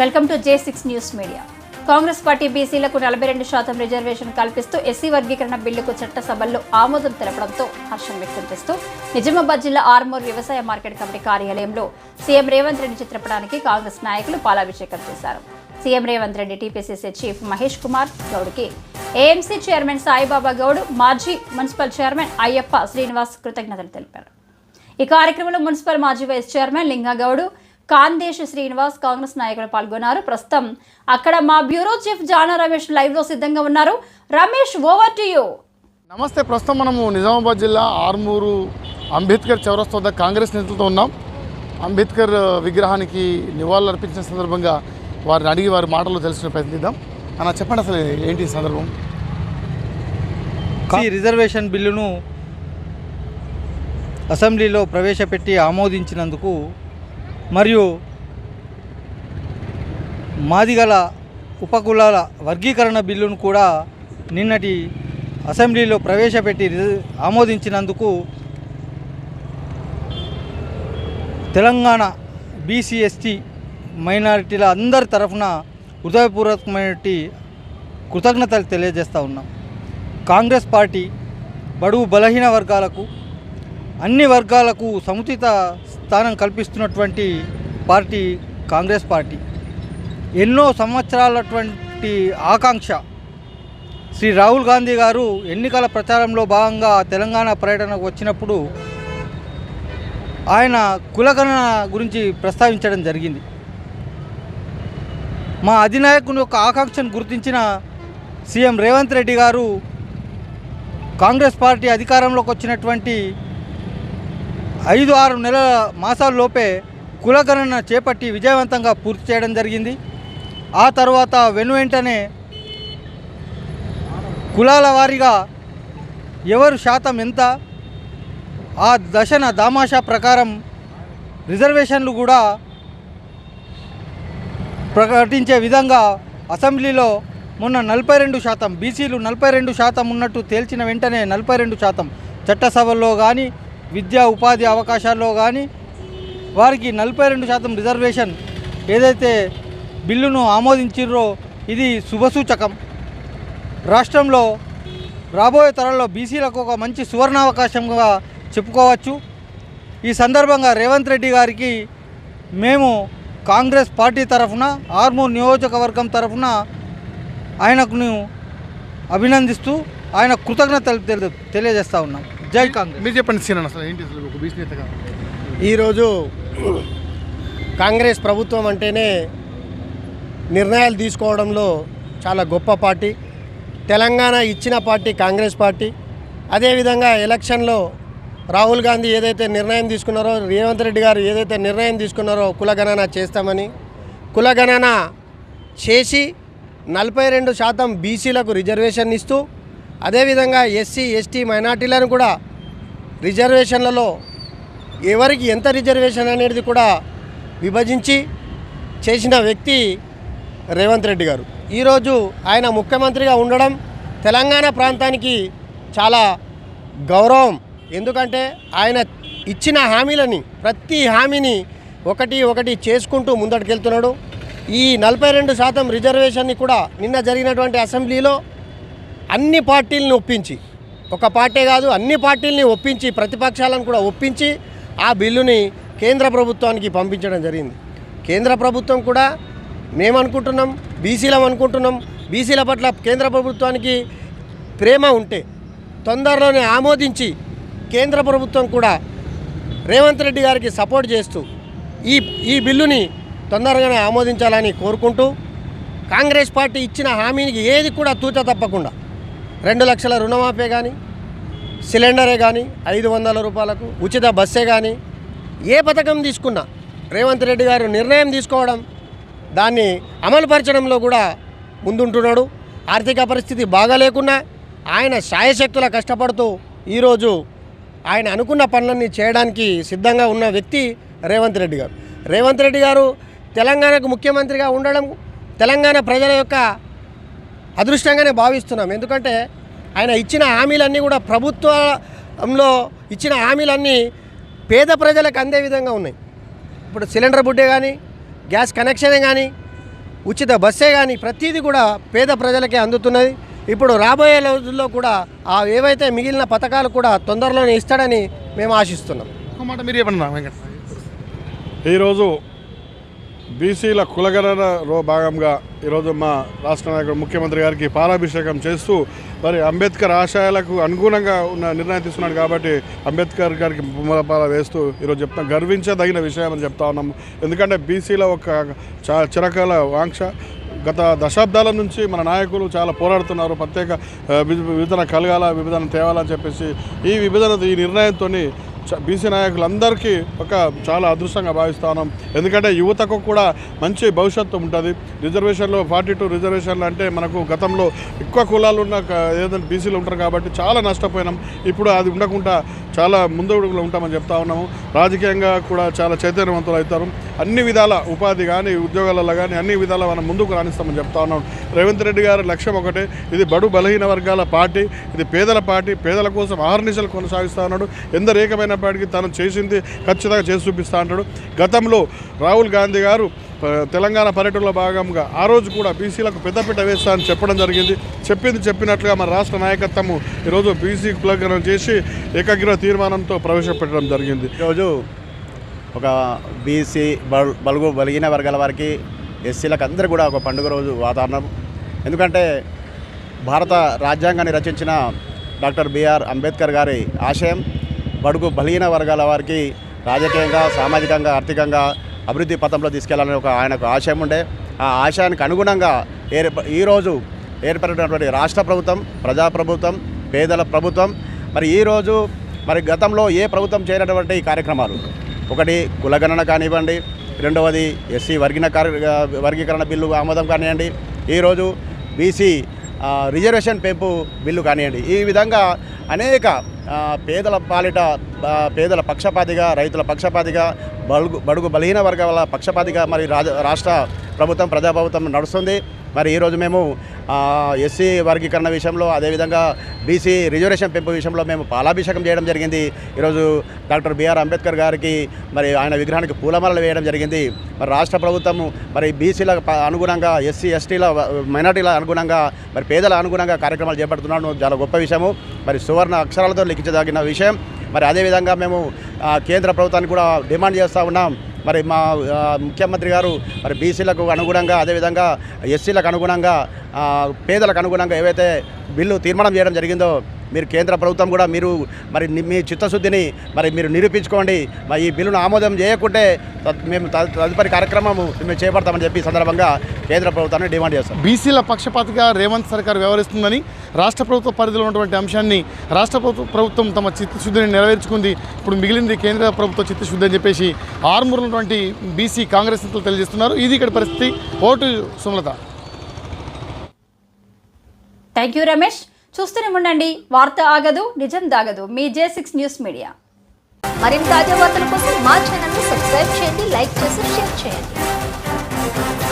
Welcome to J six news media. Congress party బీసీలకు నలభై రెండు శాతం రిజర్వేషన్ కల్పిస్తూ ఎస్సీ వర్గీకరణ బిల్లుకు చట్టసభల్లో ఆమోదం తెలపడంతో హర్షం వ్యక్తం చేస్తూ నిజామాబాద్ జిల్లా ఆర్మూర్ వ్యవసాయ మార్కెట్ కమిటీ కార్యాలయంలో సీఎం రేవంత్ రెడ్డి చిత్రపటానికి కాంగ్రెస్ నాయకులు పాలాభిషేకం చేశారు. CM Revanth Reddy TPCC chief Mahesh Kumar గౌడ్కి AMC chairman Saibaba Goud మాజీ మున్సిపల్ చైర్మన్ అయ్యప్ప శ్రీనివాస్ కృతజ్ఞతలు తెలిపారు. ఈ కార్యక్రమంలో మున్సిపల్ మాజీ వైస్ చైర్మన్ లింగగౌడ్ కాందేశ్ శ్రీనివాస్ కాంగ్రెస్ నాయకులు పాల్గొన్నారు. ప్రస్తుతం అక్కడ మా బ్యూరో చీఫ్ జానా రమేష్ లైవ్లో సిద్ధంగా ఉన్నారు. Ramesh over to you. నమస్తే ప్రస్తుతం మనము నిజామాబాద్ జిల్లా ఆర్మూరు అంబేద్కర్ చౌరస్తా వద్ద కాంగ్రెస్ నేతలతో ఉన్నాం. అంబేద్కర్ విగ్రహానికి నివాళులు అర్పించిన సందర్భంగా వారిని అడిగి వారి మాటలు తెలుసుకునే ప్రయత్నిద్దాం అన్న చెప్పండి అసలు ఏంటి సందర్భం? ఈ రిజర్వేషన్ బిల్లును అసెంబ్లీలో ప్రవేశపెట్టి ఆమోదించినందుకు మరియు మాదిగల ఉపకులాల వర్గీకరణ బిల్లును కూడా నిన్నటి అసెంబ్లీలో ప్రవేశపెట్టి ఆమోదించినందుకు తెలంగాణ బీసీ ఎస్టీ మైనారిటీల అందరి తరఫున హృదయపూర్వకమైనటువంటి కృతజ్ఞతలు తెలియజేస్తూ ఉన్నాం. కాంగ్రెస్ పార్టీ బడుగు బలహీన వర్గాలకు అన్ని వర్గాలకు సముచిత స్థానం కల్పిస్తున్నటువంటి పార్టీ కాంగ్రెస్ పార్టీ. ఎన్నో సంవత్సరాలటువంటి ఆకాంక్ష. శ్రీ రాహుల్ గాంధీ గారు ఎన్నికల ప్రచారంలో భాగంగా తెలంగాణ పర్యటనకు వచ్చినప్పుడు ఆయన కులగణన గురించి ప్రస్తావించడం జరిగింది. మా అధినాయకుని యొక్క ఆకాంక్షను గుర్తించిన సీఎం రేవంత్ రెడ్డి గారు కాంగ్రెస్ పార్టీ అధికారంలోకి వచ్చినటువంటి ఐదు ఆరు నెలల మాసాల్లోపే కులగణన చేపట్టి విజయవంతంగా పూర్తి చేయడం జరిగింది. ఆ తర్వాత వెను వెంటనే కులాల వారీగా ఎవరు శాతం ఎంత ఆ దశన దామాషా ప్రకారం రిజర్వేషన్లు కూడా ప్రకటించే విధంగా అసెంబ్లీలో మొన్న నలభై రెండు శాతం బీసీలు నలభై రెండు శాతం ఉన్నట్టు తేల్చిన వెంటనే నలభై రెండు శాతం చట్టసభల్లో కానీ విద్యా ఉపాధి అవకాశాల్లో కానీ వారికి నలభై రెండు శాతం రిజర్వేషన్ ఏదైతే బిల్లును ఆమోదించిర్రో ఇది శుభసూచకం. రాష్ట్రంలో రాబోయే తరంలో బీసీలకు ఒక మంచి సువర్ణావకాశంగా చెప్పుకోవచ్చు. ఈ సందర్భంగా రేవంత్ రెడ్డి గారికి మేము కాంగ్రెస్ పార్టీ తరఫున ఆర్మూర్ నియోజకవర్గం తరఫున ఆయనకు అభినందిస్తూ ఆయన కృతజ్ఞతలు తెలి- తెలియజేస్తా ఉన్నాం. జై కాంగ్రెస్. మీరు చెప్పండి సీన్ అసలు ఏంటి అసలు ఒక బీసీ నేతగా ఈరోజు కాంగ్రెస్ ప్రభుత్వం అంటేనే నిర్ణయాలు తీసుకోవడంలో చాలా గొప్ప పార్టీ. తెలంగాణ ఇచ్చిన పార్టీ కాంగ్రెస్ పార్టీ. అదేవిధంగా ఎలక్షన్లో రాహుల్ గాంధీ ఏదైతే నిర్ణయం తీసుకున్నారో రేవంత్ రెడ్డి గారు ఏదైతే నిర్ణయం తీసుకున్నారో కులగణన చేస్తామని కులగణన చేసి నలభై రెండు శాతం బీసీలకు రిజర్వేషన్ ఇస్తూ అదేవిధంగా ఎస్సీ ఎస్టీ మైనార్టీలను కూడా రిజర్వేషన్లలో ఎవరికి ఎంత రిజర్వేషన్ అనేది కూడా విభజించి చేసిన వ్యక్తి రేవంత్ రెడ్డి గారు. ఈరోజు ఆయన ముఖ్యమంత్రిగా ఉండడం తెలంగాణ ప్రాంతానికి చాలా గౌరవం. ఎందుకంటే ఆయన ఇచ్చిన హామీలని ప్రతి హామీని ఒకటి ఒకటి చేసుకుంటూ ముందటికెళ్తున్నాడు ఈ నలభై రెండు శాతం రిజర్వేషన్ని కూడా నిన్న జరిగినటువంటి అసెంబ్లీలో అన్ని పార్టీలను ఒప్పించి ఒక పార్టీ కాదు అన్ని పార్టీలని ఒప్పించి ప్రతిపక్షాలను కూడా ఒప్పించి ఆ బిల్లుని కేంద్ర ప్రభుత్వానికి పంపించడం జరిగింది. కేంద్ర ప్రభుత్వం కూడా మేమనుకుంటున్నాం బీసీలం అనుకుంటున్నాం బీసీల పట్ల కేంద్ర ప్రభుత్వానికి ప్రేమ ఉంటే తొందరలోనే ఆమోదించి కేంద్ర ప్రభుత్వం కూడా రేవంత్ రెడ్డి గారికి సపోర్ట్ చేస్తూ ఈ ఈ బిల్లుని తొందరగానే ఆమోదించాలని కోరుకుంటూ కాంగ్రెస్ పార్టీ ఇచ్చిన హామీకి ఏది కూడా తూచ తప్పకుండా రెండు లక్షల రుణమాఫీ కానీ సిలిండరే కానీ ఐదు వందల రూపాయలకు ఉచిత బస్సే కానీ ఏ పథకం తీసుకున్నా రేవంత్ రెడ్డి గారు నిర్ణయం తీసుకోవడం దాన్ని అమలుపరచడంలో కూడా ముందుంటున్నాడు. ఆర్థిక పరిస్థితి బాగాలేకున్నా ఆయన శాయశక్తుల కష్టపడుతూ ఈరోజు ఆయన అనుకున్న పనులన్నీ చేయడానికి సిద్ధంగా ఉన్న వ్యక్తి రేవంత్ రెడ్డి గారు. రేవంత్ రెడ్డి గారు తెలంగాణకు ముఖ్యమంత్రిగా ఉండడం తెలంగాణ ప్రజల యొక్క అదృష్టంగానే భావిస్తున్నాం. ఎందుకంటే ఆయన ఇచ్చిన హామీలన్నీ కూడా ప్రభుత్వంలో ఇచ్చిన హామీలన్నీ పేద ప్రజలకు అందే విధంగా ఉన్నాయి. ఇప్పుడు సిలిండర్ బుడ్డే కానీ గ్యాస్ కనెక్షనే కానీ ఉచిత బస్సే కానీ ప్రతిదీ కూడా పేద ప్రజలకే అందుతున్నది. ఇప్పుడు రాబోయే రోజుల్లో కూడా ఆ ఏవైతే మిగిలిన పథకాలు కూడా తొందరలోనే ఇస్తాడని మేము ఆశిస్తున్నాం. ఒక మాట మీరు చెప్పండి ఈరోజు బీసీల కులగణనలో భాగంగా ఈరోజు మా రాష్ట్ర నాయకుడు ముఖ్యమంత్రి గారికి పాలాభిషేకం చేస్తూ మరి అంబేద్కర్ ఆశయాలకు అనుగుణంగా ఉన్న నిర్ణయం తీసుకున్నాడు కాబట్టి అంబేద్కర్ గారికి పూలపాల వేస్తూ ఈరోజు చెప్తాం గర్వించదగిన విషయం అని చెప్తా ఉన్నాము ఎందుకంటే బీసీల ఒక చిరకాల వాంక్ష గత దశాబ్దాల నుంచి మన నాయకులు చాలా పోరాడుతున్నారు. ప్రత్యేక విభజన కలగాల విభజన తేవాలని చెప్పేసి ఈ విభజన ఈ నిర్ణయంతో బీసీ నాయకులందరికీ ఒక చాలా అదృష్టంగా భావిస్తాను ఎందుకంటే యువతకు కూడా మంచి భవిష్యత్తు ఉంటుంది. రిజర్వేషన్లో ఫార్టీ టూ రిజర్వేషన్లు అంటే మనకు గతంలో ఎక్కువ కులాలు ఉన్న ఏదైనా బీసీలు ఉంటారు కాబట్టి చాలా నష్టపోయినాం. ఇప్పుడు అది ఉండకుండా చాలా ముందడుగులో ఉంటామని చెప్తా ఉన్నాము. రాజకీయంగా కూడా చాలా చైతన్యవంతులు అవుతారు. అన్ని విధాల ఉపాధి కానీ ఉద్యోగాలలో కానీ అన్ని విధాల మనం ముందుకు రాణిస్తామని చెప్తా ఉన్నాం. రేవంత్ రెడ్డి గారి లక్ష్యం ఒకటే. ఇది బడు బలహీన వర్గాల పార్టీ ఇది పేదల పార్టీ పేదల కోసం ఆహర్నిశలు కొనసాగిస్తూ ఉన్నాడు. ఎందరు ఏకమైనప్పటికీ తను చేసింది ఖచ్చితంగా చేసి చూపిస్తా అంటాడు. గతంలో రాహుల్ గాంధీ గారు తెలంగాణ పర్యటనలో భాగంగా ఆ రోజు కూడా బీసీలకు పెద్దపీట వేస్తా అని చెప్పడం జరిగింది. చెప్పింది చెప్పినట్లుగా మన రాష్ట్ర నాయకత్వము ఈరోజు బీసీ ప్లగ్నం చేసి ఏకగ్రహ తీర్మానంతో ప్రవేశపెట్టడం జరిగింది. ఈరోజు ఒక బీసీ బలుగు బలిగిన వర్గాల వారికి ఎస్సీలకు అందరూ కూడా ఒక పండుగ రోజు వాతావరణం. ఎందుకంటే భారత రాజ్యాంగాన్ని రచించిన డాక్టర్ బిఆర్ అంబేద్కర్ గారి ఆశయం బడుగు బలహీన వర్గాల వారికి రాజకీయంగా సామాజికంగా ఆర్థికంగా అభివృద్ధి పథంలో తీసుకెళ్ళాలని ఒక ఆయనకు ఆశయం ఉండే. ఆ ఆశయానికి అనుగుణంగా ఏర్ ఈరోజు ఏర్పడినటువంటి రాష్ట్ర ప్రభుత్వం ప్రజాప్రభుత్వం పేదల ప్రభుత్వం మరి ఈరోజు మరి గతంలో ఏ ప్రభుత్వం చేయనటువంటి కార్యక్రమాలు? ఒకటి కులగణన కానివ్వండి రెండవది ఎస్సీ వర్గీన వర్గీకరణ బిల్లు ఆమోదం కానివ్వండి ఈరోజు బీసీ రిజర్వేషన్ పెంపు బిల్లు కానివ్వండి. ఈ విధంగా అనేక పేదల పాలిట పేదల పక్షపాతిగా రైతుల పక్షపాతిగా బడుగు బడుగు బలహీన వర్గాల పక్షపాతిగా మరి రాజ రాష్ట్ర ప్రభుత్వం ప్రజాప్రభుత్వం నడుస్తుంది. మరి ఈరోజు మేము ఎస్సీ వర్గీకరణ విషయంలో అదేవిధంగా బీసీ రిజర్వేషన్ పెంపు విషయంలో మేము పాలాభిషేకం చేయడం జరిగింది. ఈరోజు డాక్టర్ బిఆర్ అంబేద్కర్ గారికి మరి ఆయన విగ్రహానికి పూలమాలలు వేయడం జరిగింది. మరి రాష్ట్ర ప్రభుత్వం మరి బీసీల ప- అనుగుణంగా ఎస్సీ ఎస్టీల మైనార్టీల అనుగుణంగా మరి పేదల అనుగుణంగా కార్యక్రమాలు చేపడుతున్నాను చాలా గొప్ప విషయము. మరి సువర్ణ అక్షరాలతో లిఖించదగిన విషయం. మరి అదేవిధంగా మేము కేంద్ర ప్రభుత్వానికి కూడా డిమాండ్ చేస్తూ ఉన్నాం. మరి మా ముఖ్యమంత్రి గారు మరి బీసీలకు అనుగుణంగా అదేవిధంగా ఎస్సీలకు అనుగుణంగా పేదలకు అనుగుణంగా ఏవైతే బిల్లు తీర్మానం చేయడం జరిగిందో మీరు కేంద్ర ప్రభుత్వం కూడా మీరు మరి మీ చిత్తశుద్ధిని మరి మీరు నిరూపించుకోండి. మరి ఈ బిల్లును ఆమోదం చేయకుంటే మేము తదుపరి కార్యక్రమము మేము చేపడతామని చెప్పి సందర్భంగా కేంద్ర ప్రభుత్వాన్ని డిమాండ్ చేస్తాం. బీసీల పక్షపాతిగా రేవంత్ సర్కార్ వ్యవహరిస్తుందని రాష్ట్ర ప్రభుత్వ పరిధిలో ఉన్నటువంటి అంశాన్ని రాష్ట్ర ప్రభుత్వ ప్రభుత్వం తమ చిత్తశుద్ధిని నెరవేర్చుకుంది. ఇప్పుడు మిగిలింది కేంద్ర ప్రభుత్వ చిత్తశుద్ధి అని చెప్పేసి ఆరుమూరు ఉన్నటువంటి బీసీ కాంగ్రెస్ నేతలు తెలియజేస్తున్నారు. ఇది ఇక్కడ పరిస్థితి. Vote Sumalatha. Thank you Ramesh చూస్తూనే ఉండండి. వార్త ఆగదు నిజం దాగదు. మీ జే సిక్స్ న్యూస్ మీడియా మరింత తాజా వార్తల కోసం మా ఛానల్ సబ్స్క్రైబ్ చేయండి లైక్ చేసి షేర్ చేయండి.